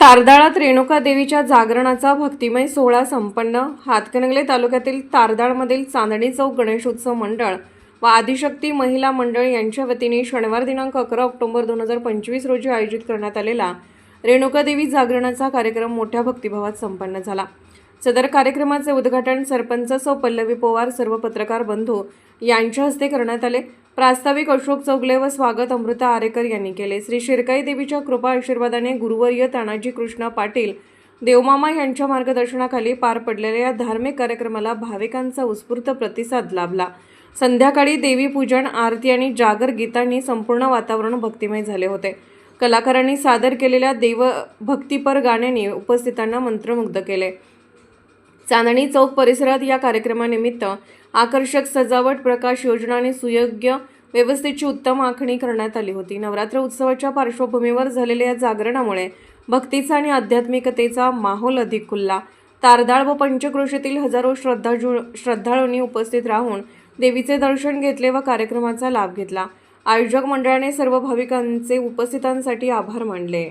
तारदाळात रेणुका देवीच्या जागरणाचा भक्तिमय सोहळा संपन्न. हातकणंगले तालुक्यातील तारदाळमधील चांदणी चौक गणेशोत्सव मंडळ व आदिशक्ती महिला मंडळ यांच्या वतीने शनिवार दिनांक अकरा ऑक्टोबर दोन हजार पंचवीस रोजी आयोजित करण्यात आलेला रेणुका देवी जागरणाचा कार्यक्रम मोठ्या भक्तिभावात संपन्न झाला. सदर कार्यक्रमाचे उद्घाटन सरपंच सौ पल्लवी पोवार सर्व पत्रकार बंधू यांच्या हस्ते करण्यात आले. प्रास्ताविक अशोक चौगले व स्वागत अमृता आरेकर यांनी केले. श्री शिरकाई देवीच्या कृपा आशीर्वादाने गुरुवर्य तानाजी कृष्णा पाटील देवमामा यांच्या मार्गदर्शनाखाली पार पडलेल्या या धार्मिक कार्यक्रमाला भाविकांचा उत्स्फूर्त प्रतिसाद लाभला. संध्याकाळी देवी पूजन आरती आणि जागर गीतांनी संपूर्ण वातावरण भक्तिमय झाले होते. कलाकारांनी सादर केलेल्या देव भक्तिपर गाण्यांनी उपस्थितांना मंत्रमुग्ध केले. चांदणी चौक परिसरात या कार्यक्रमानिमित्त आकर्षक सजावट प्रकाश योजना आणि सुयोग्य व्यवस्थेची उत्तम आखणी करण्यात आली होती. नवरात्र उत्सवाच्या पार्श्वभूमीवर झालेल्या या जागरणामुळे भक्तीचा आणि आध्यात्मिकतेचा माहोल अधिक खुलला. तारदाळ व पंचक्रोशीतील हजारो श्रद्धाजू श्रद्धाळूंनी उपस्थित राहून देवीचे दर्शन घेतले व कार्यक्रमाचा लाभ घेतला. आयोजक मंडळाने सर्व भाविकांचे उपस्थितांसाठी आभार मानले.